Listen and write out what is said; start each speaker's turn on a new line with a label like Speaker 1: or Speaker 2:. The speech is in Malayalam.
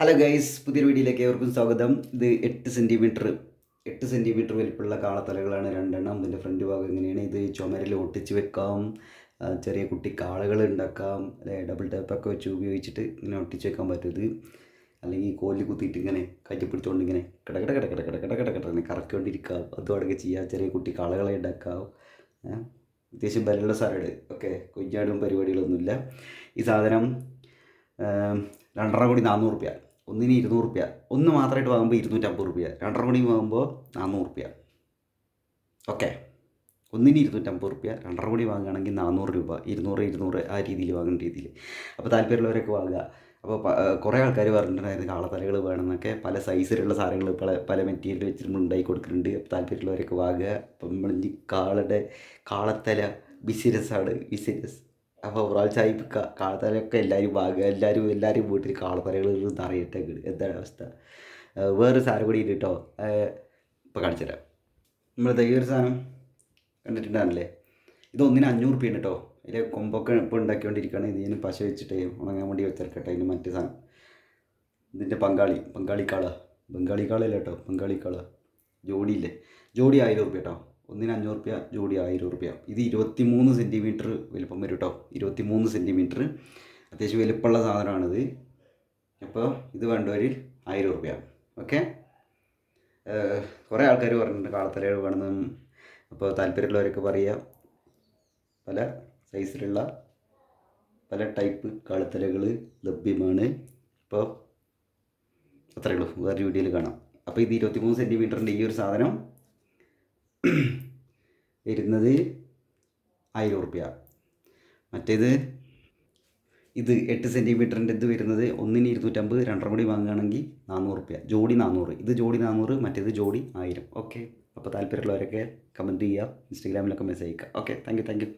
Speaker 1: ഹലോ ഗൈസ് പുതിയൊരു വീഡിയോയിലേക്ക് ഏവർക്കും സ്വാഗതം. ഇത് എട്ട് സെന്റിമീറ്റർ എട്ട് സെന്റിമീറ്റർ വലിപ്പുള്ള കാളത്തലകളാണ്. രണ്ടെണ്ണം. ഇതിന്റെ ഫ്രണ്ട് ഭാഗം ഇങ്ങനെയാണ് ഇത് ചുമരിൽ ഒട്ടിച്ച് വെക്കാം. ചെറിയ കുട്ടി കാളകൾ ഉണ്ടാക്കാം. ഡബിൾ ടാപ്പൊക്കെ വെച്ച് ഉപയോഗിച്ചിട്ട് ഇങ്ങനെ ഒട്ടിച്ച് വെക്കാൻ പറ്റും ഇത്. അല്ലെങ്കിൽ കോലിൽ കുത്തിയിട്ട് ഇങ്ങനെ കറ്റിപ്പിടിച്ചുകൊണ്ട് ഇങ്ങനെ കിടക്കട കിടക്കട കിടക്കട കിടക്കട ഇങ്ങനെ കറക്കിക്കൊണ്ടിരിക്കാം അതും അടക്കം ചെയ്യാം ചെറിയ കുട്ടി കാളകളെ ഉണ്ടാക്കാം. അത്യാവശ്യം ബലുള്ള സാറേഡ് ഓക്കെ കുഞ്ഞാടും പരിപാടികളൊന്നുമില്ല. ഈ സാധനം രണ്ടര കോടി നാനൂറ് റുപ്യ. ഒന്നിന് ഇരുന്നൂറ് റുപ്യ. ഒന്ന് മാത്രമായിട്ട് വാങ്ങുമ്പോൾ ഇരുന്നൂറ്റമ്പത് റുപ്യ. രണ്ടര കൂടി വാങ്ങുമ്പോൾ നാനൂറ് റുപ്യ. ഓക്കെ. ഒന്നിന് ഇരുന്നൂറ്റമ്പത് റുപ്യ. രണ്ടര കൂടി വാങ്ങുകയാണെങ്കിൽ നാനൂറ് രൂപ. ഇരുന്നൂറ് ഇരുന്നൂറ് ആ രീതിയിൽ വാങ്ങുന്ന രീതിയിൽ. അപ്പോൾ താല്പര്യമുള്ളവരൊക്കെ വാങ്ങുക. അപ്പോൾ കുറേ ആൾക്കാർ പറഞ്ഞിട്ടുണ്ടായിരുന്നു കാളത്തലകൾ വേണമെന്നൊക്കെ. പല സൈസിലുള്ള സാധനങ്ങൾ പല പല മെറ്റീരിയൽ വെച്ചിട്ട് നമ്മൾ ഉണ്ടാക്കി കൊടുക്കുന്നുണ്ട്. താല്പര്യമുള്ളവരൊക്കെ വാങ്ങുക. അപ്പം നമ്മൾ കാളുടെ കാളത്തല ബിസിനസ്സാണ്. ബിസിനസ്. അപ്പോൾ ഒരാൾ ചായ്പ കാളത്തലയൊക്കെ എല്ലാവരും വാങ്ങുക എല്ലാവരും എല്ലാവരും വീട്ടിൽ കാളത്തലകൾ നിറയട്ടെ എന്താണ് അവസ്ഥ? വേറൊരു സാധനം കൂടി ഉണ്ട് കേട്ടോ ഇപ്പോൾ കാണിച്ചു തരാം. നമ്മൾ ഈ ഒരു സാധനം കണ്ടിട്ടുണ്ടാണല്ലേ ഇത് ഒന്നിന് അഞ്ഞൂറ് റുപ്യ കേട്ടോ ഇതിൽ കൊമ്പൊക്കെ ഇപ്പോൾ ഉണ്ടാക്കിക്കൊണ്ടിരിക്കുകയാണ് ഇതിന് പശ വെച്ചിട്ട് ഉണങ്ങാൻ വേണ്ടി വെച്ചിരിക്കട്ടെ അതിന് മറ്റേ സാധനം. ഇതിന്റെ പങ്കാളി പങ്കാളിക്കാള. ബംഗാളിക്കാളല്ല കേട്ടോ പങ്കാളിക്കാള. ജോഡിയില്ലേ? ജോഡി ആയിരം റുപ്യ കേട്ടോ ഒന്നിന് അഞ്ഞൂറ് റുപ്യ ജോഡി ആയിരം റുപ്യ ഇത് ഇരുപത്തി മൂന്ന് സെന്റിമീറ്റർ വലുപ്പം വരും കേട്ടോ ഇരുപത്തി മൂന്ന് സെന്റിമീറ്റർ അത്യാവശ്യം വലുപ്പമുള്ള സാധനമാണിത്. അപ്പോൾ ഇത് വേണ്ടവർ ആയിരം റുപ്യ ഓക്കെ കുറേ ആൾക്കാർ പറഞ്ഞിട്ടുണ്ട് കാളത്തലകൾ വേണമെന്നും. അപ്പോൾ താല്പര്യമുള്ളവരൊക്കെ പറയുക പല സൈസിലുള്ള പല ടൈപ്പ് കാളത്തലകൾ ലഭ്യമാണ്. അപ്പോൾ അത്രയേ ഉള്ളൂ. വേറെ വീഡിയോയിൽ കാണാം. അപ്പോൾ ഇത് ഇരുപത്തിമൂന്ന് സെന്റിമീറ്ററിന്റെ ഈ ഒരു സാധനം വരുന്നത് ആയിരം റുപ്യ മറ്റേത് ഇത് എട്ട് സെന്റിമീറ്ററിന്റെ ഇത് വരുന്നത് ഒന്നിന് ഇരുന്നൂറ്റമ്പത് രണ്ടര കൂടി വാങ്ങുകയാണെങ്കിൽ നാനൂറ് റുപ്യ ജോഡി നാനൂറ് ഇത് ജോഡി നാനൂറ് മറ്റേത് ജോഡി ആയിരം. ഓക്കെ അപ്പോൾ താല്പര്യമുള്ളവരൊക്കെ കമന്റ് ചെയ്യുക ഇൻസ്റ്റഗ്രാമിലൊക്കെ മെസ്സേജ് അയക്കുക okay thank you thank you